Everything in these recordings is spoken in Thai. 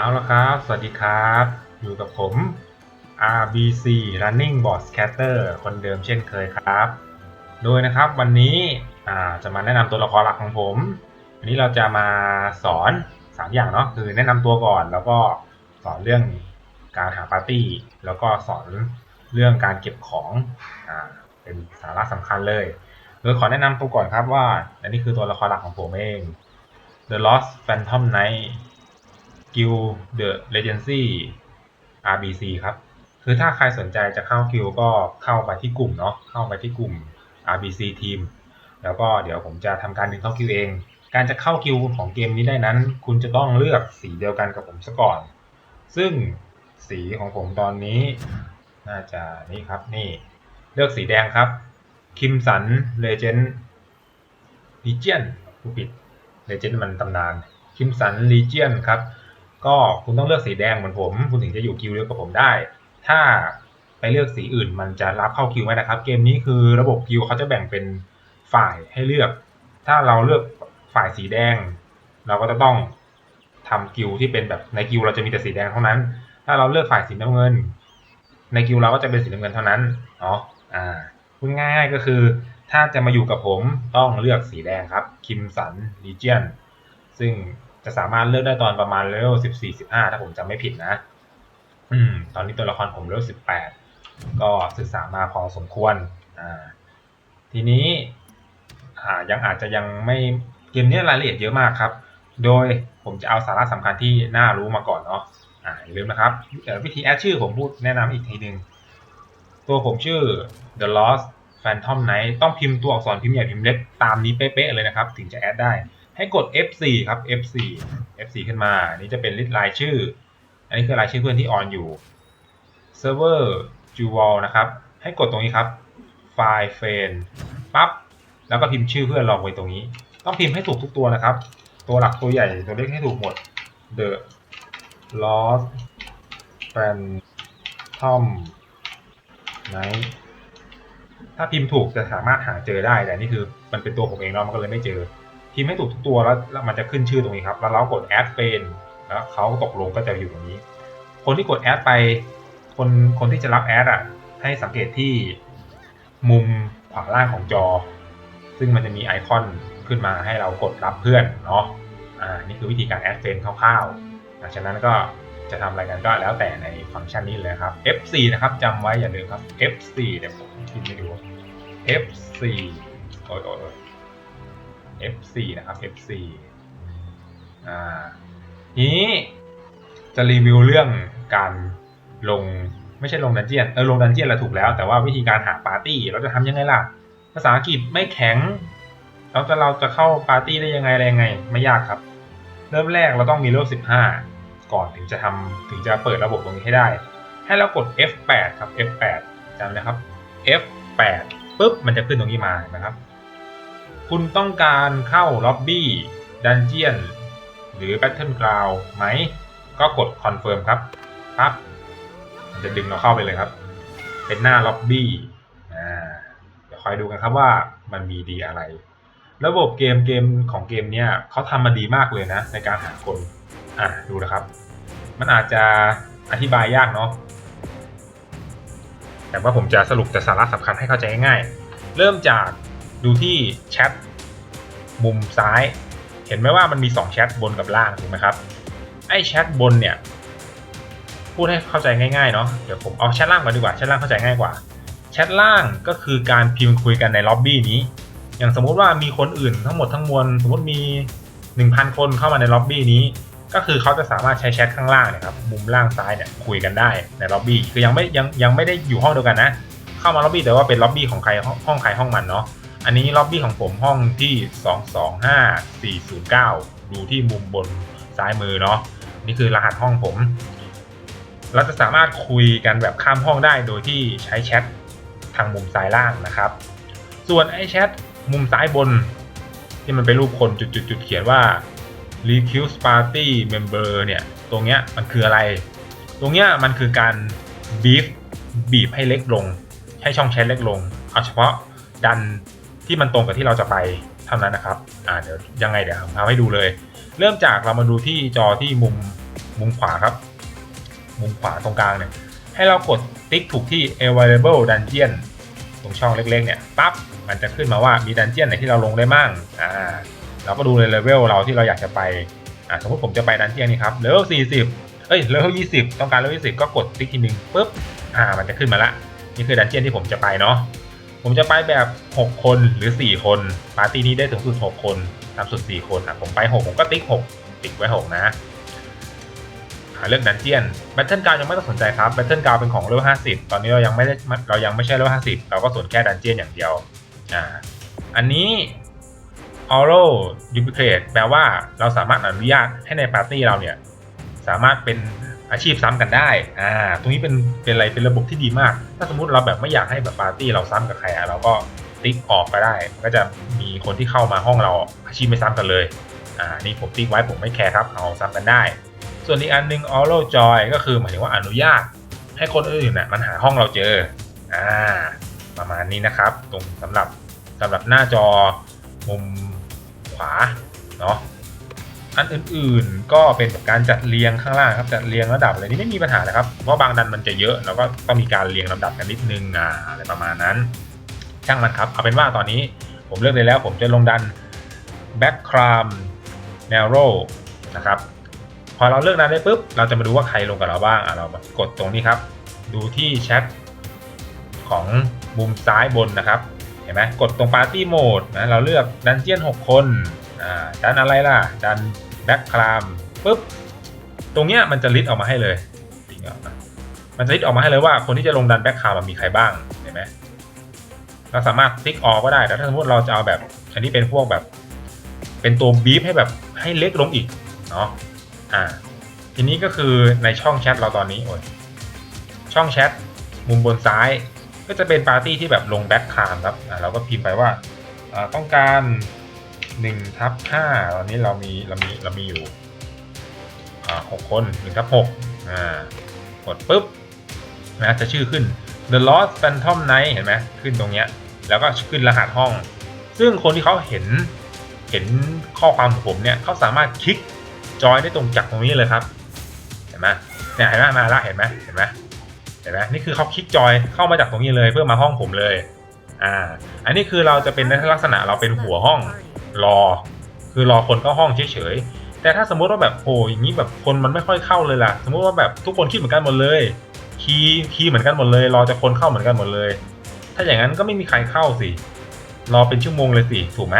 เอาละครับ สวัสดีครับ อยู่กับผม RBC Running Board Scatter คนเดิมเช่นเคยครับ โดยนะครับวันนี้จะมาแนะนำตัวละครหลักของผม วันนี้เราจะมาสอน 3 อย่างเนาะ คือแนะนำตัวก่อน แล้วก็สอนเรื่องการหาปาร์ตี้ แล้วก็สอนเรื่องการเก็บของอเป็นสาระสำคัญเลยโดยขอแนะนำตัวก่อนครับว่า อันนี้คือตัวละครหลักของผมเอง The Lost Phantom Knight Guild The Legacy RBC ครับ คือถ้าใครสนใจจะเข้ากิลก็เข้าไปที่กลุ่มเนาะเข้าไปที่กลุ่ม RBC Team แล้วก็เดี๋ยวผมจะทำการดึงเข้ากิลเอง การจะเข้ากิลของเกมนี้ได้นั้น คุณจะต้องเลือกสีเดียวกันกับผมซะก่อน ซึ่งสีของผมตอนนี้ น่าจะนี่ครับนี่เลือกสีแดงครับคิมสันเลเจนด์ลีเจียนผู้ปิดเลเจนด์มันตำนานคิมสันลีเจียนครับ ก็คุณต้องเลือกสีแดงเหมือนผม คุณถึงจะอยู่คิวเดียวกับผมได้ ถ้าไปเลือกสีอื่นมันจะรับเข้าคิวไหมนะครับ เกมนี้คือระบบคิวเขาจะแบ่งเป็นฝ่ายให้เลือก ถ้าเราเลือกฝ่ายสีแดง เราก็จะต้องทำกิวที่เป็นแบบในกิวเราจะมีแต่สีแดงเท่านั้น ถ้าเราเลือกฝ่ายสีน้ำเงิน ในกิวเราก็จะเป็นสีน้ำเงินเท่านั้นเนาะอ่าพูดง่ายๆก็คือ ถ้าจะมาอยู่กับผมต้องเลือกสีแดงครับคิมสันลีเจียนซึ่ง จะสามารถเลือกได้ตอนประมาณเลเวลสิบสี่สิบห้าถ้าผมจำไม่ผิดนะ อืม ตอนนี้ตัวละครผมเลเวลสิบแปดก็ศึกษามาพอสมควร อ่า ทีนี้ อ่า ยังอาจจะยังไม่เกมนี้รายละเอียดเยอะมากครับ โดยผมจะเอาสาระสำคัญที่น่ารู้มาก่อนเนาะ อ่าอย่าลืมนะครับเอ่วิธีแอดชื่อผมพูดแนะนำอีกทีหนึ่งตัวผมชื่อ The Lost Phantom Knight ต้องพิมพ์ตัวอักษรพิมพ์ใหญ่พิมพ์เล็กตามนี้เป๊ะๆเลยนะครับ ถึงจะแอดได้ ให้กด F4 ครับ F4 F4 ขึ้นมาอันนี้จะเป็นลิสต์รายชื่อ อันนี้คือรายชื่อเพื่อนที่ออนอยู่เซิร์ฟเวอร์ j u w a l นะครับ ให้กดตรงนี้ครับไฟล์เฟนปั๊บ แล้วก็พิมพ์ชื่อเพื่อนลองไว้ตรงนี้ ต้องพิมพ์ให้ถูกทุกตัวนะครับ ตัวหลักตัวใหญ่ตัวเล็กให้ถูกหมด The Lost Phantom Knight ถ้าพิมพ์ถูกจะสามารถหาเจอได้ แต่นี่คือมันเป็นตัวผมเองเนาะมันก็เลยไม่เจอ พิมพ์ให้ถูกทุกตัวแล้วมันจะขึ้นชื่อตรงนี้ครับ แล้วเรากดแอดเป็นแล้วเขาตกลงก็จะอยู่ตรงนี้ คนที่กดแอดไป คนคนที่จะรับแอดอะให้สังเกตที่มุมขวาล่างของจอ ซึ่งมันจะมีไอคอนขึ้นมาให้เรากดรับเพื่อนเนาะอ่านี่คือวิธีการแอดเฟนคร่าวๆหลังจากนั้นก็จะทำอะไรกันก็แล้วแต่ในฟังก์ชันนี้เลยครับ F4 นะครับจำไว้อย่าลืมครับ F4 เดี๋ยวผมพิมพ์ให้ดู F4 โอ้ยโอ้ย F4 นะครับ F4 อ่าทีนี้จะรีวิวเรื่องการลงไม่ใช่ลงดันเจียนเออลงดันเจียนเราถูกแล้ว แต่ว่าวิธีการหาปาร์ตี้เราจะทำยังไงล่ะ ภาษาอังกฤษไม่แข็งเราจะเราจะเข้าปาร์ตี้ได้ยังไงอะไรยังไง ไม่ยากครับ เริ่มแรกเราต้องมีเลเวล15 ก่อนถึงจะทำถึงจะเปิดระบบตรงนี้ให้ได้ ให้เรากด F8 ครับ F8 จำนะครับ F8 ปุ๊บมันจะขึ้นตรงนี้มานะครับ คุณต้องการเข้าล็อบบี้ ดันเจียน หรือ Battle Ground ไหม ก็กด Confirm ครับปั๊บมันจะดึงเราเข้าไปเลยครับ เป็นหน้าล็อบบี้อ่าเดี๋ยวคอยดูกันครับว่ามันมีดีอะไร ระบบเกมเกมของเกมเนี้ยเขาทำมาดีมากเลยนะ ในการหาคนอะดูนะครับ มันอาจจะอธิบายยากเนาะแต่ว่าผมจะสรุปแต่สาระสำคัญให้เข้าใจง่ายๆ เริ่มจาก ดูที่แชทมุมซ้าย เห็นไหมว่ามันมี2แชทบนกับล่างถูกไหมครับ ไอ้แชทบนเนี่ย พูดให้เข้าใจง่ายๆเนาะ เดี๋ยวผมเอาแชทล่างมาดีกว่า แชทล่างเข้าใจง่ายกว่า แชทล่างก็คือการพิมพ์คุยกันในล็อบบี้นี้ อย่างสมมุติว่ามีคนอื่นทั้งหมดทั้งมวล สมมติมี 1,000 คนเข้ามาในล็อบบี้นี้ ก็คือเขาจะสามารถใช้แชทข้างล่างเนี่ยครับ มุมล่างซ้ายเนี่ยคุยกันได้ในล็อบบี้ คือยังไม่ยังยังไม่ได้อยู่ห้องเดียวกันนะ เข้ามาล็อบบี้แต่ว่าเป็นล็อบบี้ของใครห้องใครห้องมันเนาะ อันนี้ล็อบบี้ของผมห้องที่ 225409 ดูที่มุมบนซ้ายมือเนาะนี่คือรหัสห้องผม เราจะสามารถคุยกันแบบข้ามห้องได้โดยที่ใช้แชททางมุมซ้ายล่างนะครับ ส่วนไอ้แชทมุมซ้ายบน ที่มันเป็นรูปคนจุดๆเขียนว่า recuse party member เนี่ย ตรงเนี้ยมันคืออะไร ตรงเนี้ยมันคือการบีฟบีบให้เล็กลง ให้ช่องแชทเล็กลง เอาเฉพาะดัน ที่มันตรงกับที่เราจะไปเท่านั้นนะครับอ่าเดี๋ยวยังไงเดี๋ยวผมทำให้ดูเลย เริ่มจากเรามาดูที่จอที่มุมมุมขวาครับ มุมขวาตรงกลางเนี่ยให้เรากดติ๊กถูกที่ available dungeon ตรงช่องเล็กๆเนี่ยปั๊บมันจะขึ้นมาว่ามีดันเจียนไหนที่เราลงได้มั่งอ่าเราก็ดูในเลเวลเราที่เราอยากจะไปอ่าสมมติผมจะไปดันเจียนนี่ครับเลเวล40 เอ้ยเลเวล20 ต้องการเลเวล20 ก็กดติ๊กทีหนึ่งปุ๊บอ่ามันจะขึ้นมาละนี่คือดันเจียนที่ผมจะไปเนาะ ผมจะไปแบบ 6 คนหรือ 4 คนปาร์ตี้นี้ได้ถึงสุด 6 คนต่ำสุด 4 คนอะผมไป 6 ผมก็ติ๊ก 6 ติ๊กไว้ 6 นะเลือกดันเจียนแบทเทิลกาวยังไม่ต้องสนใจครับแบทเทิลกาวเป็นของเลเวล50 ตอนนี้เรายังไม่ได้เรายังไม่ใช่เลเวล50 เราก็สนแค่ดันเจียนอย่างเดียวอ่าอันนี้ Oral Duplicate แปลว่าเราสามารถอนุญาตให้ในปาร์ตี้เราเนี่ย สามารถเป็น อาชีพซ้ำกันได้ อ่า ตรงนี้เป็น เป็นอะไร เป็นระบบที่ดีมาก ถ้าสมมุติเราแบบไม่อยากให้แบบปาร์ตี้เราซ้ำกับใครอะเราก็ติ๊กออกก็ได้ก็จะมีคนที่เข้ามาห้องเราอาชีพไม่ซ้ำกันเลย อ่า นี่ผมติ๊กไว้ผมไม่แคร์ครับ เอาซ้ำกันได้ ส่วนอีกอันหนึง Oral Joy ก็คือหมายถึงว่าอนุญาต ให้คนอื่นน่ะมันหาห้องเราเจอ อ่า ประมาณนี้นะครับ ตรงสำหรับสำหรับหน้าจอมุมขวา เนาะ อันอื่นๆ ก็เป็นการจัดเรียงข้างล่างครับจัดเรียงระดับอะไรนี่ไม่มีปัญหานะครับเพราะบางดันมันจะเยอะแล้วก็ต้องมีการเรียงลำดับกันนิดนึงอ่าอะไรประมาณนั้น ช่างมันครับเอาเป็นว่าตอนนี้ผมเลือกเลยแล้ว ผมจะลงดัน back cram narrow นะครับพอเราเลือกดันได้ปุ๊บเราจะมาดูว่าใครลงกับเราบ้างอะเรามากดตรงนี้ครับ ดูที่แชทของมุมซ้ายบนนะครับเห็นไหมกดตรง Party Mode นะเราเลือกดันเจียน 6 คนอ่าดันอะไรล่ะ ดัน แบ็คคลามปุ๊บตรงเนี้ยมันจะลิสต์ออกมาให้เลยทิ้งออกมามันจะลิสต์ออกมาให้เลยว่าคนที่จะลงดันแบ็คคลามมีใครบ้างเห็นไหมเราสามารถติ๊กออกก็ได้แต่ถ้าสมมติเราจะเอาแบบ อันนี้เป็นพวกแบบ เป็นตัวบีฟให้แบบให้เล็กลงอีกเนาะอ่า ทีนี้ก็คือในช่องแชทเราตอนนี้โอ้ยช่องแชทมุมบนซ้าย ก็จะเป็นปาร์ตี้ที่แบบลงแบ็กคคามครับอ่าเราก็พิมพ์ไปว่าต้องการ 1ทับ5ตอนนี้เรามีเรามีเรามีอยู่อ่าหกคน1ทับ6อ่ากดปุ๊บนะจะชื่อขึ้น The Lost Phantom Night เห็นไหมขึ้นตรงเนี้ยแล้วก็ขึ้นรหัสห้อง ซึ่งคนที่เขาเห็นเห็นข้อความของผมเนี่ยเขาสามารถคลิกจอยได้ตรงจากตรงนี้เลยครับ เห็นไหมเนี่ยเห็นไหมมาละเห็นไหมเห็นไหมเห็นไหมนี่คือเขาคลิกจอยเข้ามาจากตรงนี้เลยเพื่อมาห้องผมเลยอ่าอันนี้คือเราจะเป็นในลักษณะเราเป็นหัวห้อง รอ คือรอคนเข้าห้องเฉยๆแต่ถ้าสมมุติว่าแบบโอ้อย่างนี้แบบคนมันไม่ค่อยเข้าเลยล่ะ สมมุติว่าแบบทุกคนคิดเหมือนกันหมดเลยคีย์คีย์เหมือนกันหมดเลย รอจะคนเข้าเหมือนกันหมดเลย ถ้าอย่างนั้นก็ไม่มีใครเข้าสิรอเป็นชั่วโมงเลยสิถูกไหม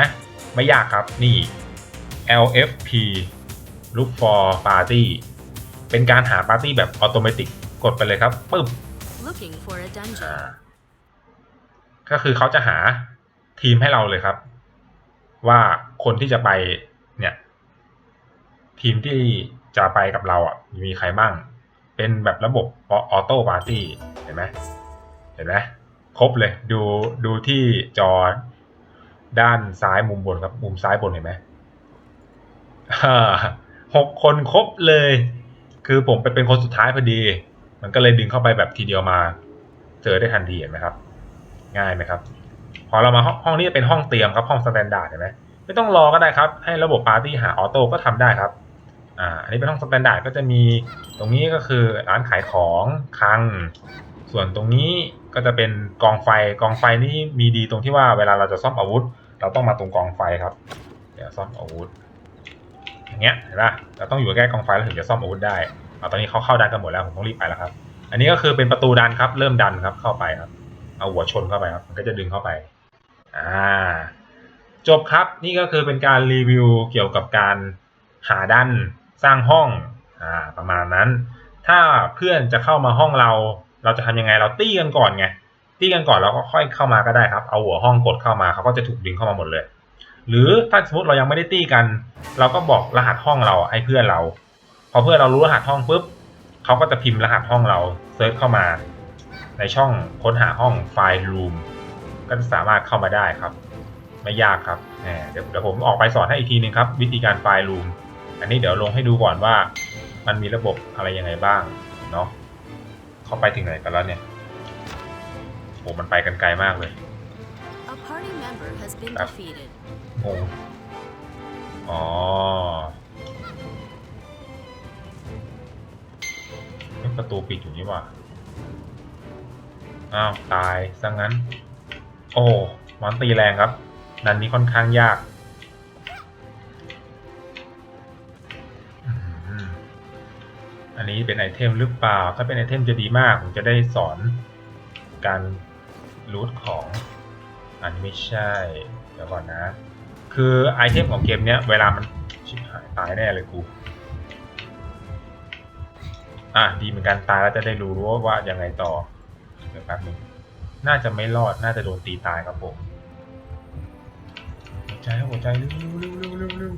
ไม่ยากครับนี่ LFP look for party เป็นการหาปาร์ตี้แบบอัตโนมัติกดไปเลยครับปึ๊บ Looking for a อ่า dungeon. ก็คือเขาจะหาทีมให้เราเลยครับ ว่าคนที่จะไปเนี่ย ทีมที่จะไปกับเราอะ มีใครบ้าง เป็นแบบระบบออโต้ปาร์ตี้เห็นไหมเห็นไหมครบเลยดูดูที่จอด้านซ้ายมุมบนครับ มุมซ้ายบนเห็นไหมหกคนครบเลย คือผมไปเป็นคนสุดท้ายพอดี มันก็เลยดึงเข้าไปแบบทีเดียวมา เจอได้ทันทีเห็นไหมครับ ง่ายไหมครับ พอเรามาห้องห้องนี้เป็นห้องเตรียมครับห้องสแตนดาร์ดเห็นไหมไม่ต้องรอก็ได้ครับ ให้ระบบปาร์ตี้หาออโต้ก็ทำได้ครับอ่าอันนี้เป็นห้องสแตนดาร์ดก็จะมีตรงนี้ก็คือร้านขายของคลัง ส่วนตรงนี้ก็จะเป็นกองไฟกองไฟนี่มีดีตรงที่ว่าเวลาเราจะซ่อมอาวุธ เราต้องมาตรงกองไฟครับเดี๋ยวซ่อมอาวุธอย่างเงี้ยเห็นป่ะเราต้องอยู่ใกล้กองไฟแล้วถึงจะซ่อมอาวุธได้เอาตอนนี้เขาเข้าดันกันหมดแล้วผมต้องรีบไปแล้วครับ อันนี้ก็คือเป็นประตูดันครับ เริ่มดันครับเข้าไปครับเอาหัวชนเข้าไปครับมันก็จะดึงเข้าไป อ่าจบครับนี่ก็คือเป็นการรีวิวเกี่ยวกับการหาดันสร้างห้องอ่าประมาณนั้น ถ้าเพื่อนจะเข้ามาห้องเรา เราจะทำยังไงเราตี้กันก่อนไงตี้กันก่อนแล้วก็ค่อยเข้ามาก็ได้ครับ เอาหัวห้องกดเข้ามาเขาก็จะถูกดึงเข้ามาหมดเลย หรือถ้าสมมติเรายังไม่ได้ตี้กัน เราก็บอกรหัสห้องเราให้เพื่อนเรา พอเพื่อนเรารู้รหัสห้องปุ๊บเขาก็จะพิมพ์รหัสห้องเราเซิร์ชเข้ามา ในช่องค้นหาห้องไฟล์ room ก็จะสามารถเข้ามาได้ครับ ไม่ยากครับแหมเดี๋ยวเดี๋ยวผมออกไปสอนให้อีกทีนึงครับ วิธีการไฟล์ room อันนี้เดี๋ยวลงให้ดูก่อนว่า มันมีระบบอะไรยังไงบ้างเนาะเข้าไปถึงไหนกันแล้วเนี่ยโหมันไปกันไกลมากเลย A party member has been Ah. defeated. งงอ๋อประตูปิดอยู่นี่หว่าอ้าว ตายซะงั้น โอ้มอนตีแรงครับนันนี้ค่อนข้างยากอันนี้เป็นไอเทมหรือเปล่า ถ้าเป็นไอเทมจะดีมาก ผมจะได้สอนการรูทของ อันไม่ใช่ เดี๋ยวก่อนนะ คือไอเทมของเกมเนี้ย เวลามันชิบหายตายแน่เลยกูอะดีเหมือนกันตายแล้วจะได้รู้ว่าว่ายังไงต่อเดี๋ยวแป๊บนึง น่าจะไม่รอด น่าจะโดนตีตายครับผม หัวใจหัวใจเร็วเร็วเร็วเร็วเร็ว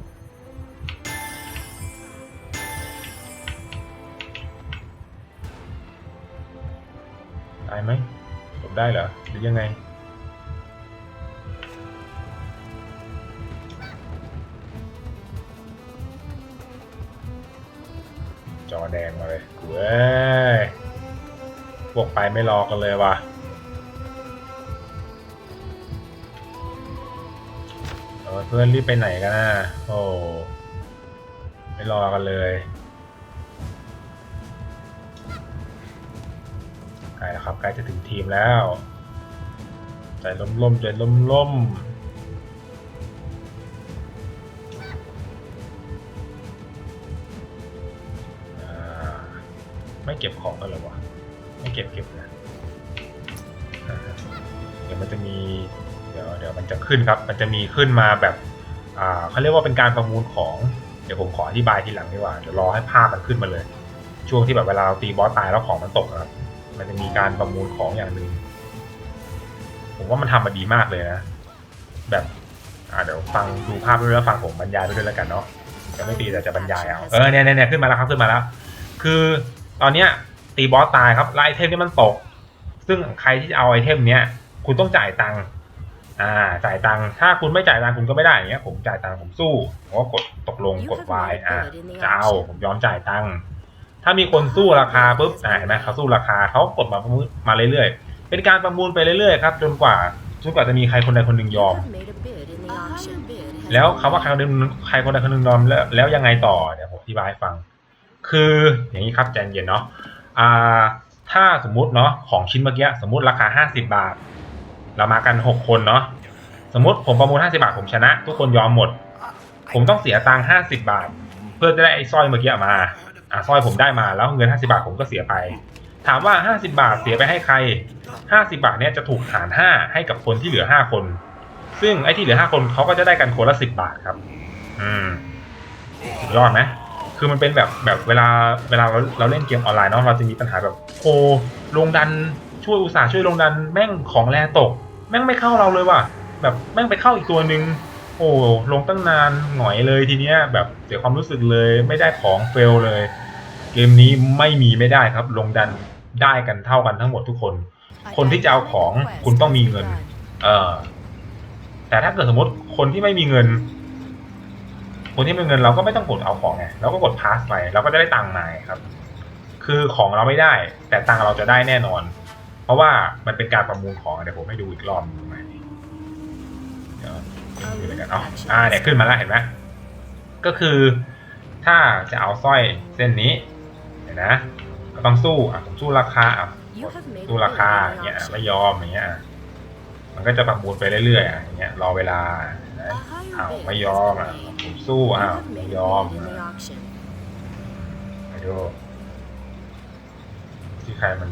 ตายไหมจบได้เหรอ หรือยังไง จอแดงมาเลยเอ้ยพวกไปไม่รอกันเลยว่ะ เพื่อนรีบไปไหนกันนะโอ้ไม่รอกันเลยใกล้แล้วครับใกล้จะถึงทีมแล้ว ใจล่มๆใจล่มๆไม่เก็บของกันเหรวะไม่เก็บเก็บนะเดี๋ยวมันจะมี มันจะขึ้นครับ มันจะมีขึ้นมาแบบอ่าเขาเรียกว่าเป็นการประมูลของเดี๋ยวผมขออธิบายทีหลังดีกว่าเดี๋ยวรอให้ภาพมันขึ้นมาเลย ช่วงที่แบบเวลาเราตีบอสตายแล้วของมันตกอะครับ มันจะมีการประมูลของอย่างหนึ่งผมว่ามันทำมาดีมากเลยนะ แบบอ่าเดี๋ยวฟังดูภาพไปด้วยแล้วฟังผมบรรยายไปด้วยแล้วกันเนาะจะไม่ตีแต่จะบรรยายเอาเออเนี่ยเนี่ยเนี่ยขึ้นมาแล้วครับขึ้นมาแล้ว คือตอนเนี้ยตีบอสตายครับแล้วไอเทมนี่มันตก ซึ่งใครที่จะเอาไอเทมเนี้ยคุณต้องจ่ายตังค์ อ่าจ่ายตังค์ถ้าคุณไม่จ่ายตังค์คุณก็ไม่ได้อย่างเงี้ยผมจ่ายตังค์ผมสู้ผมก็กดตกลงกดวายอ่าจะเอาผมยอมจ่ายตังค์ถ้ามีคนสู้ราคาปุ๊บอ่าเห็นไหมเขาสู้ราคาเขากดมาประมูลมาเรื่อยๆ เป็นการประมูลไปเรื่อยๆครับจนกว่าจนกว่าจะมีใครคนใดคนหนึ่งยอม แล้วคำว่าใครคนใดคนหนึ่งใครคนใดคนหนึ่งยอมแล้วแล้วยังไงต่อเดี๋ยวผมอธิบายให้ฟัง คืออย่างนี้ครับใจเย็นเนาะอ่าถ้าสมมุติเนาะของชิ้นเมื่อกี้สมมุติราคา 50 บาท เรามากัน6คนเนาะสมมติผมประมูล50บาทผมชนะ ทุกคนยอมหมด ผมต้องเสียตังค์50บาท เพื่อจะได้ไอ้สร้อยเมื่อกี้มาอ่าสร้อยผมได้มาแล้วเงิน50บาทผมก็เสียไป ถามว่า50บาทเสียไปให้ใคร50บาทเนี่ยจะถูกหาร5ให้กับคนที่เหลือ5คน ซึ่งไอ้ที่เหลือ5คนเขาก็จะได้กันคนละ10บบาทครับ อืมยอดไหมคือมันเป็นแบบแบบเวลาเวลาเราเราเล่นเกมออนไลน์เนาะเราจะมีปัญหาแบบโอ้ลงดัน ช่วยอุตส่าห์ช่วยลงดันแม่งของแรตก แม่งไม่เข้าเราเลยว่ะ แบบแม่งไปเข้าอีกตัวหนึ่งโอ้ลงตั้งนานหงอยเลยทีเนี้ย แบบเสียความรู้สึกเลยไม่ได้ของเฟลเลย เกมนี้ไม่มีไม่ได้ครับ ลงดันได้กันเท่ากันทั้งหมดทุกคน คนที่จะเอาของคุณต้องมีเงิน เออแต่ถ้าเกิดสมมติคนที่ไม่มีเงิน คนที่ไม่มีเงินเราก็ไม่ต้องกดเอาของไงเราก็กดพาสไปเราก็จะได้ตังค์มาไงครับ คือของเราไม่ได้ แต่ตังค์เราจะได้แน่นอน ราะว่ามันเป็นการประมูลของเดี๋ยวผมให้ดูอีกรอบหนึ่งไหมเดี๋ยวดูเลยกันเนาะอ่าเนี่ยขึ้นมาแล้วเห็นไหมก็คือ ถ้าจะเอาสร้อยเส้นนี้เห็นนะก็ต้องสู้อะผมสู้ราคาอะสู้ราคาอย่างเงี้ยไม่ยอมอย่างเงี้ยมันก็จะประมูลไปเรื่อยๆอะอย่างเงี้ยรอเวลานะอ้าวไม่ยอมอะผมสู้อ้าวไม่ยอมอะไปดูที่ใครมัน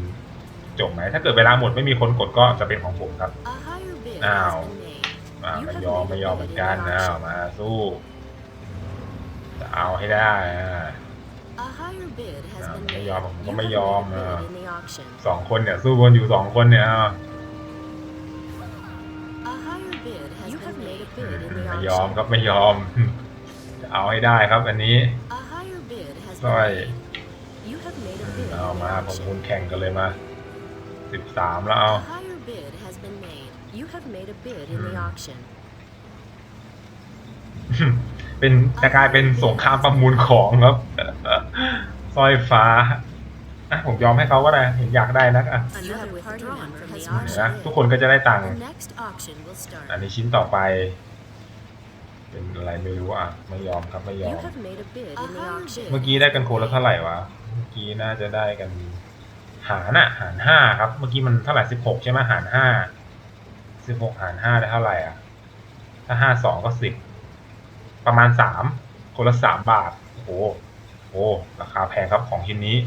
จบไหมถ้าเกิดเวลาหมดไม่มีคนกดก็จะเป็นของผมครับ อ้าวอ่าไม่ยอมไม่ยอมเหมือนกันอ้าวมาสู้ จะเอาให้ได้อะไม่ยอมผมก็ไม่ยอมเออสองคนเนี่ยสู้กันอยู่สองคนเนี่ยอ้าวอืมไม่ยอมครับไม่ยอม จะเอาให้ได้ครับอันนี้สร้อยเอามาผมคุณแข่งกันเลยมา สิบสามแล้วเอาเป็นจะกลายเป็นสงครามประมูลของครับ สร้อยฟ้าอะผมยอมให้เขาก็ได้เห็นอยากได้นักอะ You have withdrawn from the เห็นนะ auction. ทุกคนก็จะได้ตังค์ The next auction will อัน start. นี้ชิ้นต่อไป เป็นอะไรไม่รู้อะ ไม่ยอมครับไม่ยอ You ม have made a bid in the auction. เมื่อกี้ได้กันโคนละเท่าไหร่วะมื่อกี้น่าจะได้กัน หารน่ะ หารห้าครับ เมื่อกี้มันเท่าไหร่สิบหกใช่ไหมหารห้าสิบหกหารห้าได้เท่าไหร่อะ ถ้าห้าสองก็สิบประมาณสามคนละสามบาท โอ้โหโอ้ราคาแพงครับของชิ้นนี้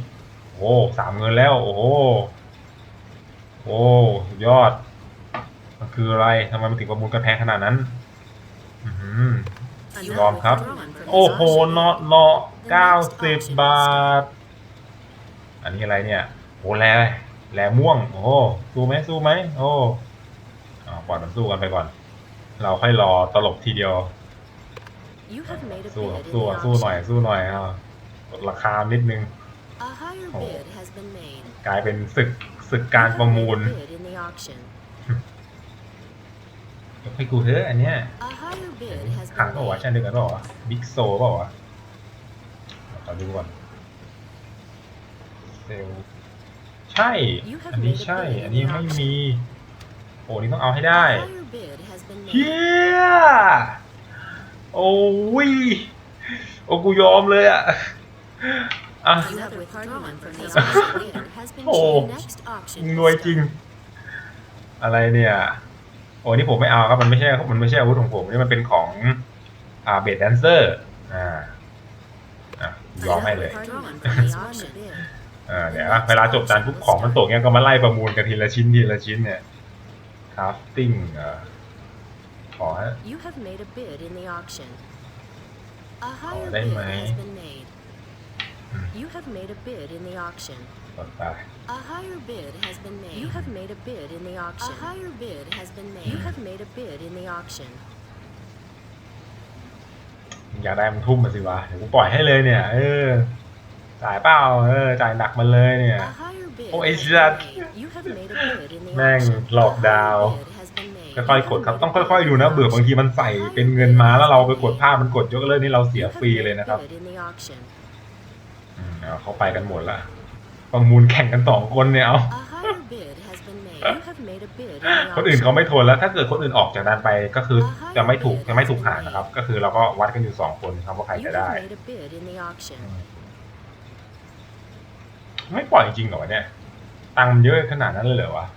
โอ้สามเงินแล้ว โอ้โหโอ้สุดยอด มันคืออะไรทำไมมันถึงประมูลกันแพงขนาดนั้น อือหือ Another ยอมครับ โอ้โหเนาะเนาะเก้าสิบบาท อันนี้อะไรเนี่ย โอ้แลแลม่วง โอ้สู้ไหมสู้ไหมโอ้อาปล่อยมันสู้กันไปก่อน เราค่อยรอตลบทีเดียว You have made a สู้ bid in สู้ the สู้หน่อย auction. สู้หน่อยอะลดราคานิดนึง A higher Oh. bid has been made. กลายเป็นศึกศึกการ You ประ have มูล made a bid in the auction. ยกให้กูเถอะอันเนี้ย A higher bid has ขาย been เปล่าวะ made. ใช่เดียวกันเปล่าวะบิ๊กโซเปล่าวะขอดูก่อนเซลล ใช่ You have อันนี้ made a ใช่ bid in อันนี้ the ไม่ auction. มี โอ้นี่ต้องเอาให้ A ได้ higher bid has been เฮี made. ยโอ้ยโอ้กูยอมเลยอะอะ You have withdrawn from this auction. bid has been โอ้ changed. Next auction รวย will จริง start. อะไรเนี่ยโอ้นี่ผมไม่เอาครับมันไม่ใช่มันไม่ใช่อาวุธของผมนี่มันเป็นของอ่าเบดแดนเซอร์อ่าอะยอมให้เลย Withdrawn from the auction. bid. อ่าเดี๋ยวเวลาจบจานปุ๊บของมันตกเงี้ยก็มาไล่ประมูลกันทีละชิ้นทีละชิ้นเนี่ยคราฟติ้งเอ่อขอฮะ You have made a bid in the auction. A higher ได้ bid ไหม has been made. อืม You have made a bid in the auction. ต่อไป A higher bid has been made. You have made a bid in the auction. A higher bid has been made. You have made a bid in the auction. อยากได้มันทุ่มมาสิวะเดี๋ยวกูปล่อยให้เลยเนี่ย เออ จ่ายเปล่าเออจ่ายหนักมันเลยเนี่ย A higher bid โอ้ไอ้ has สั been ตว์ made. You have made a bid in the แม่ง auction. หลอกดาว A higher bid has been made. ค่อยๆกดครับต้องค่อยๆดูนะเบื่อบางทีมันใส่เป็นเงินมาแล้วเราไปกดภาพมันกดยกเลิกนี่เราเสีย You have ฟรี made a เลยนะครับ bid in the auction. อืมเอาเขาไปกันหมดละประมูลแข่งกันสองคนเนี่ยเอา A higher bid has been made. You have made a bid in the คนอื่น auction. เขาไม่ทนแล้ว ถ้าเกิดคนอื่นออกจากนั้นไปก็คือจะไม่ถูกจะไม่ถูกหารนะครับ ก็คือเราก็วัดกันอยู่สองคนครับว่าใคร You จะได้ have made a bid in the auction. ไม่ปล่อยจริงเหรอวะเนี่ย ตังค์มันเยอะขนาดนั้นเลยเหรอวะ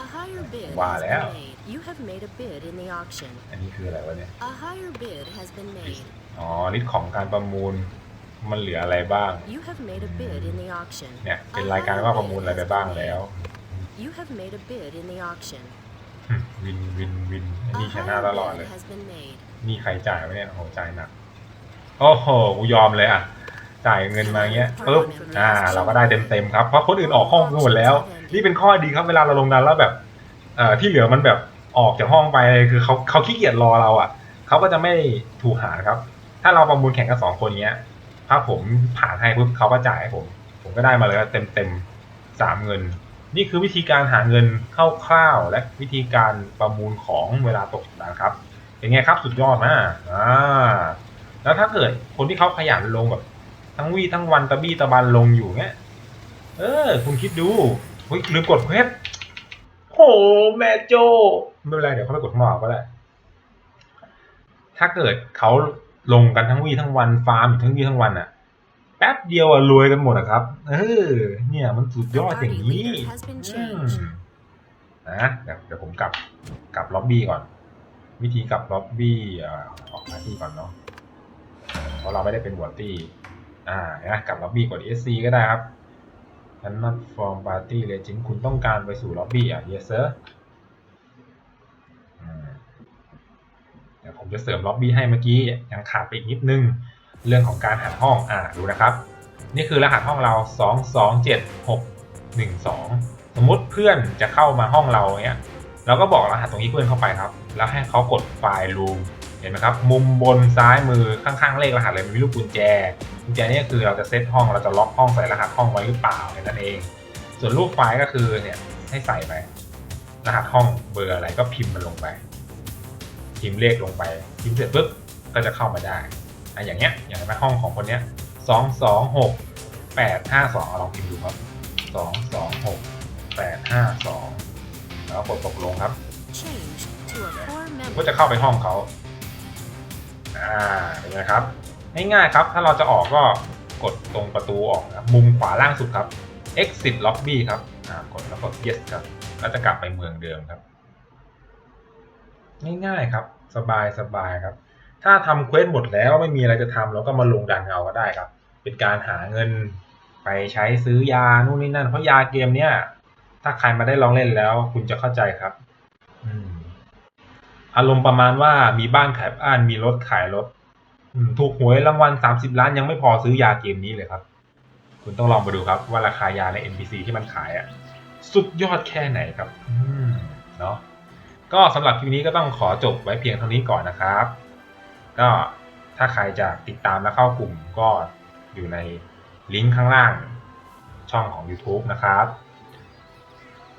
A higher bid Wow, has yeah. been made. You have made a bid in the auction. อันนี้คืออะไรวะเนี่ย A higher bid has been made. อ๋อลิสต์ของการประมูลมันเหลืออะไรบ้าง You have made a bid in the auction. เนี่ย เป็นรายการว่าประมูลอะไรไปบ้างแล้ว You have made a bid in the auction. วินวินวินอัน A นี้ชนะ higher ตลอดเลย bid has been made. มีใครจ่ายวะเนี่ยโอ้โหจ่ายหนัก โอ้โห กูยอมเลยอะ จ่ายเงินมาเงี้ยปุ๊บอ่า เราก็ได้เต็มเต็มๆครับ เพราะคนอื่นออกห้องกันหมดแล้ว นี่เป็นข้อดีครับเวลาเราลงดันแล้วแบบเอ่อที่เหลือมันแบบออกจากห้องไปคือเขาเขาขี้เกียจรอเราอะเขาก็จะไม่ถูกหารครับ ถ้าเราประมูลแข่งกันสองคนเงี้ย ถ้าผมผ่านให้ปุ๊บเขาก็จ่ายให้ผม ผมก็ได้มาเลยเต็มเต็มๆสามเงิน นี่คือวิธีการหาเงินคร่าวๆและวิธีการประมูลของเวลาตกสัปดาห์ครับเป็นไงครับสุดยอดมากอ่าแล้วถ้าเกิดคนที่เขาขยันลงแบบ ทั้งวี่ทั้งวันตะบี้ตะบันลงอยู่เงี้ย เออ คุณคิดดูเฮ้ยลืมกดเพชรโหแม่โจไม่เป็นไรเดี๋ยวเขาไปกดข้างนอกก็ได้ถ้าเกิดเขาลงกันทั้งวี่ทั้งวันฟาร์มอยู่ทั้งวี่ทั้งวันอะแป๊บเดียวอะรวยกันหมดอะครับ เออ เนี่ยมันสุดยอดอย่างนี้ The party leader has been อืม changed. นะเดี๋ยวเดี๋ยวผมกลับกลับล็อบบี้ก่อน วิธีกลับล็อบบี้อ่าออกหน้าที่ก่อนเนาะเพราะเราไม่ได้เป็นหัวตี้ อ่านะกลับล็อบบี้กด ESC ก็ได้ครับ cannot form party legend คุณต้องการไปสู่ล็อบบี้อะ yes sir อืมเดี๋ยวผมจะเสริมล็อบบี้ให้เมื่อกี้ยังขาดไปอีกนิดนึง เรื่องของการหาห้องอ่าดูนะครับ นี่คือรหัสห้องเรา 227612 สมมุติเพื่อนจะเข้ามาห้องเราเนี้ยเราก็บอกรหัสตรงนี้เพื่อนเข้าไปครับ แล้วให้เขากดไฟล์ room เห็นไหมครับ มุมบนซ้ายมือข้างๆเลขรหัสเลยมันมีลูกกุญแจ กุญแจเนี่ยคือเราจะเซตห้องเราจะล็อกห้องใส่รหัสห้องไว้หรือเปล่าแค่นั้นเอง ส่วนรูปไฟล์ก็คือเนี่ยให้ใส่ไปรหัสห้องเบอร์อะไรก็พิมพ์มันลงไป พิมพ์เลขลงไป พิมพ์เสร็จปุ๊บก็จะเข้ามาได้อะอย่างเงี้ยอย่างไรห้องของคนเนี้ยสองสองหกแปดห้าสองลองพิมพ์ดูครับสองสองหกแปดห้าสองแล้วกดตกลงครับ Change to a core ผม member. ก็จะเข้าไปห้องเขาอ่าเป็นไงครับ ง่ายๆครับ ถ้าเราจะออกก็กดตรงประตูออกนะครับมุมขวาล่างสุดครับ exit lobby ครับอ่ากดแล้วกด yes ครับแล้วจะกลับไปเมืองเดิมครับ ง่ายๆครับ สบายสบายครับ ถ้าทำเควสหมดแล้วไม่มีอะไรจะทำเราก็มาลงดันเอาก็ได้ครับ เป็นการหาเงินไปใช้ซื้อยานู่นนี่นั่น เพราะยาเกมเนี้ยถ้าใครมาได้ลองเล่นแล้ว คุณจะเข้าใจครับอืมอารมณ์ประมาณว่ามีบ้านขายบ้านมีรถขายรถ ถูกหวยรางวัลสามสิบล้านยังไม่พอซื้อยาเกมนี้เลยครับ คุณต้องลองมาดูครับว่าราคายาใน NPC ที่มันขายอะสุดยอดแค่ไหนครับเนาะก็สำหรับคลิปนี้ก็ต้องขอจบไว้เพียงเท่านี้ก่อนนะครับ ก็ถ้าใครจะติดตามและเข้ากลุ่มก็อยู่ในลิงก์ข้างล่างช่องของ YouTube นะครับ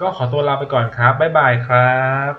ก็ขอตัวลาไปก่อนครับ บ๊ายบายครับ